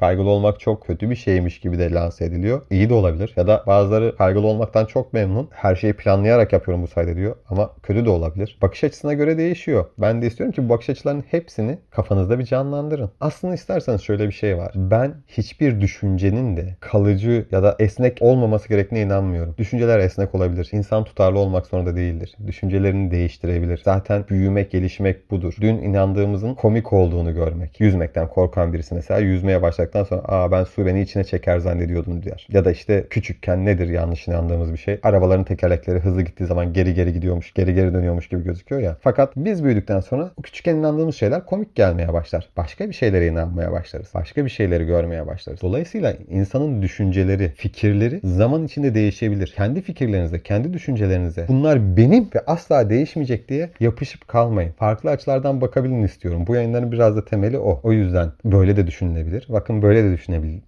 Kaygılı olmak çok kötü bir şeymiş gibi de lanse ediliyor. İyi de olabilir. Ya da bazıları kaygılı olmaktan çok memnun. Her şeyi planlayarak yapıyorum bu sayede diyor. Ama kötü de olabilir. Bakış açısına göre değişiyor. Ben de istiyorum ki bu bakış açılarının hepsini kafanızda bir canlandırın. Aslında isterseniz şöyle bir şey var. Ben hiçbir düşüncenin de kalıcı ya da esnek olmaması gerektiğine inanmıyorum. Düşünceler esnek olabilir. İnsan tutarlı olmak zorunda değildir. Düşüncelerini değiştirebilir. Zaten büyümek, gelişmek budur. Dün inandığımızın komik olduğunu görmek. Yüzmekten korkan birisi mesela yüzmeye başladıktan sonra aa ben su beni içine çeker zannediyordum diyor. Ya da işte küçükken nedir yanlış inandığımız bir şey? Arabaların tekerlekleri hızlı gittiği zaman geri geri gidiyormuş, geri geri dönüyormuş gibi gözüküyor ya. Fakat biz büyüdükten sonra o küçükken inandığımız şeyler komik gelmeye başlar. Başka bir şeylere inanmaya başlarız. Başka bir şeyleri görmeye başlarız. Dolayısıyla insanın düşünceleri, fikirleri zaman içinde değişebilir. Kendi fikirlerinize, kendi düşüncelerinize bunlar benim ve asla değişmeyecek diye yapışıp kalmayın. Farklı açılardan bakabilin istiyorum. Bu yayınların biraz da temeli o. O yüzden böyle de düşünülebilir. Bakın böyle de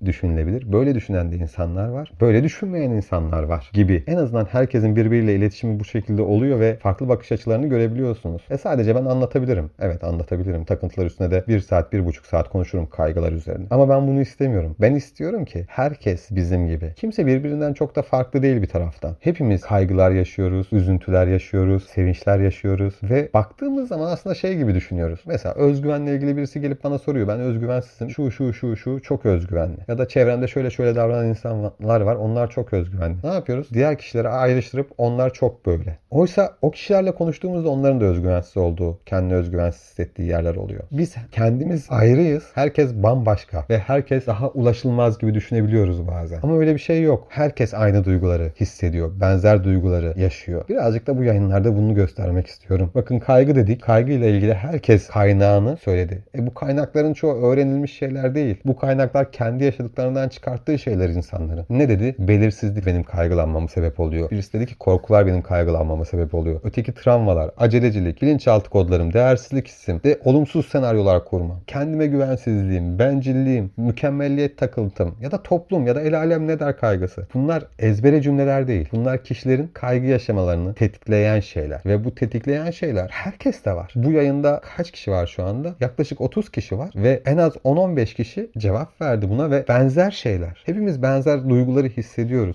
düşünülebilir. Böyle düşünen de insanlar var. Böyle düşünmeyen insanlar var gibi. En azından herkesin birbiriyle iletişimi bu şekilde oluyor ve farklı bakış açılarını görebiliyorsunuz. E sadece ben anlatabilirim. Evet anlatabilirim. Takıntılar üstüne de bir saat, bir buçuk saat konuşurum kaygılar üzerine. Ama ben bunu istemiyorum. Ben istiyorum ki herkes bizim gibi. Kimse birbirinden çok da farklı değil bir taraftan. Hepimiz kaygılar yaşıyoruz, üzüntüler yaşıyoruz, sevinçler yaşıyoruz ve baktığımız zaman aslında şey gibi düşünüyoruz. Mesela özgüvenle ilgili birisi gelip bana soruyor. Ben özgüvensizim. Şu şu şu şu çok özgüvenli. Ya da çevremde şöyle şöyle davranan insanlar var. Onlar çok özgüvenli. Ne yapıyoruz? Diğer kişileri ayrıştırıp onlar çok böyle. Oysa o kişilerle konuştuğumuzda onların da özgüvensiz olduğu, kendini özgüvensiz hissettiği yerler oluyor. Biz kendimiz ayrıyız. Herkes bambaşka ve herkes daha ulaşılmaz gibi düşünebiliyoruz bazen. Ama öyle bir şey yok. Herkes aynı duyguları hissediyor. Benzer duyguları yaşıyor. Birazcık da bu yayınlarda bunu göstermek istiyorum. Bakın kaygı dedik. Kaygı ile ilgili herkes kaynağını söyledi. E bu kaynakların çoğu öğrenilmiş şeyler değil. Bu kaynaklar kendi yaşadıklarından çıkarttığı şeyler insanların. Ne dedi? Belirsizlik benim kaygılanmama sebep oluyor. Birisi dedi ki korkular benim kaygılanmama sebep oluyor. Öteki travmalar, acelecilik, bilinçaltı kodlarım, değersizlik hissim de olumsuz senaryolar kurmam. Kendime güvensizliğim, bencilliğim, mükemmelliyet takıntım ya da toplum ya da el alem ne der kaygısı. Bunlar ezbere cümleler değil. Bunlar kişilerin kaygı yaşamalarını tetikleyen şeyler. Ve bu tetikleyen şeyler herkeste var. Bu yayında kaç kişi var şu anda? Yaklaşık 30 kişi var ve en az 10-15 kişi cevap verdi buna ve benzer şeyler. Hepimiz benzer duyguları hissediyoruz.